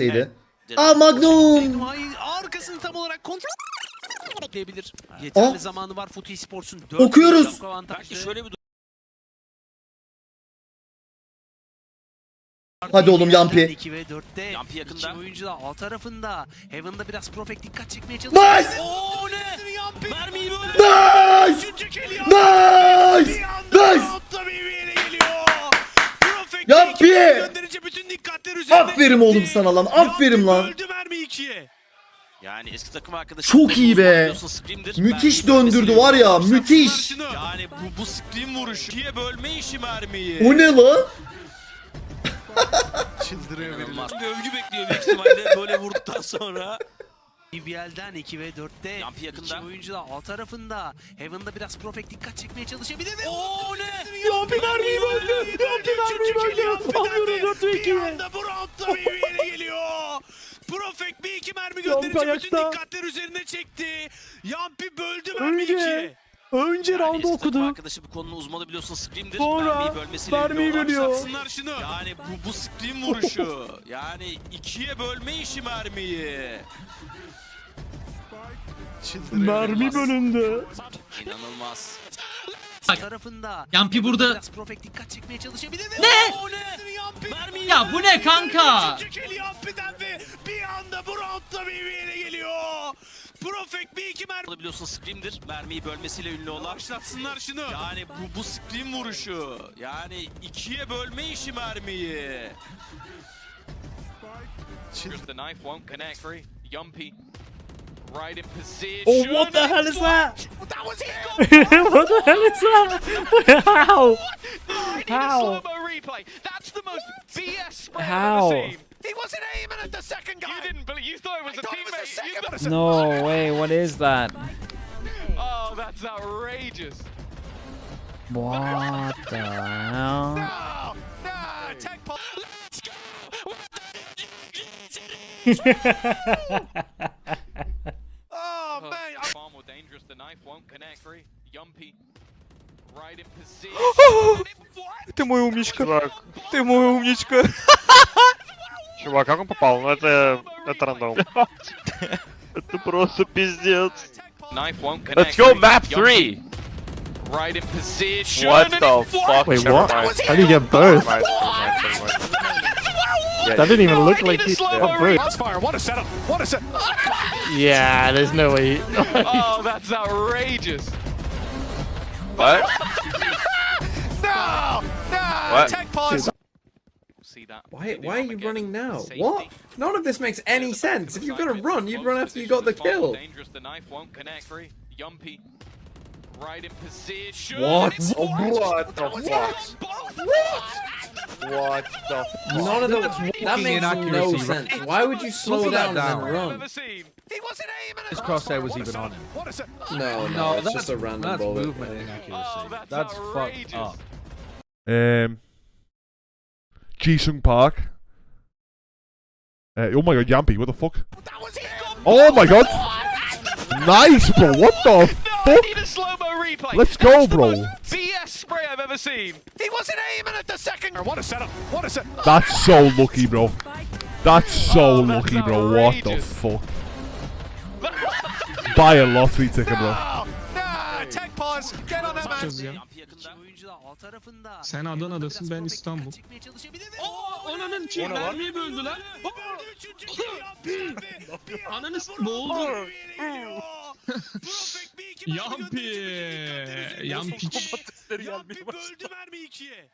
verseydi. Aa Magnum! Arkasını tam olarak kontrol bekleyebilir. Yeterli Ah. zamanı var Futu Esports'un. Okuyoruz. Belki şöyle bir Hadi oğlum Yampi. 2 ve 4'te. Yampi yakında. İki oyuncu da alt tarafında. Heaven'da biraz Profek dikkat çekmeye çalışıyor. Nice! Oo ne? Yampi. Mermiyi böyle. Nice! Nice! Aferin oğlum sana lan, aferin lan. Öldü mermi ikiye. Yani eski takım arkadaşı. Çok iyi be. Müthiş döndürdü var ya müthiş. Yani bu, bu Scream vuruşu. İkiye bölme işi mermiyi. O ne lan? Çıldırıyor. Bir övgü bekliyor büyük ihtimalle böyle vurduktan sonra. BBL'den 2 ve 4'te. Yampi yakında. İki oyuncu da alt tarafında. Heaven'da biraz Profek dikkat çekmeye çalışabilir. Ve Oo ne? Yampi mermiyi böldü. Yampi mermiyi böldü. Alıyoruz 4 ve 2. Bir anda bu roundda BBL'e geliyor. Profek bir iki mermi gönderince bütün dikkatler üzerine çekti. Yampi böldü mermi Önce. ikiye. Önce Yani round'u okudu. arkadaşı bu konunun uzmanı biliyorsun Scream'dir. Sonra mermiyi bölmesiyle mermiyi bölüyor. Başlatsınlar şunu. Yani bu, bu Scream vuruşu. yani ikiye bölme işi mermiyi. Mermi bölündü. İnanılmaz. Bak. tarafında. Yampi burada- Biraz Profek dikkat çekmeye çalışabilir. Ve Ne? Oo ne? Yampi mermiyi Ya bu ne kanka? Üçüncü kill Yampi'den ve bir anda bu roundda BB'ye geliyor. Profek bir iki mermi. Biliyorsun Scream'dir. Mermiyi bölmesiyle ünlü olan. Başlatsınlar şunu. Yani bu, bu Scream vuruşu. Yani ikiye bölme işi mermiyi. Here's the knife, won't connect. Yumpy. Right in position. Oh what the hell is that? That was what the hell is that? How? I need a How? replay. That's the most BS How? He wasn't aiming at the second guy. You didn't believe. You thought it was I a thought it was the teammate. Second thought- No way, what is that? Oh, that's outrageous. What the hell? No, no, tech pop. Let's go. Ты мой умничка. Ты мой умничка. Чувак, как он попал? Ну это, это рандом. Это просто пиздец. Let's go map Yumpy. three. Right in position. What the fuck? Wait, what? How do you get both? That didn't even No, look I like need a he slow-mo oh, got both. That's fire. What a setup. What a set. Yeah, there's no way. Oh, that's outrageous. What? No, no, What? tech pause. See that? Why, why are you running now? Safety. What? None of this makes any sense. If you're gonna run, you'd run after you got the Position is far more kill. Dangerous. The knife won't connect. Free. Yumpy. Right in position. What? and it's- Oh, what the fuck? What? What the None of the that makes no sense. Why would you slow down and run? ever seen. He wasn't aiming at His crosshair was even on him. What a set. No, no, No, it's that's just a random that's bullet. movement inaccuracy. Oh, that's that's fucked up. Um, Jisung Park. Uh, oh my god, Yampy, what the fuck? That was it. Oh my god! Nice, bro, what the No, I need a slow-mo replay. Let's go, That's the bro. most BS spray I've ever seen. He wasn't aiming at the second. What a setup. What a set. That's so lucky, bro. That's so Oh, that's lucky, bro. What the fuck? Buy a lottery ticket, bro. No, no, tech pause. Get on that man. Yampi yakında. İki oyuncu da alt tarafında. Sen Adana'dasın, ben İstanbul. Ananın çiğ mermiyi böldü lan. Ananı boğuldu. Yampi. Yampiç. Yampi böldü mermi ikiye.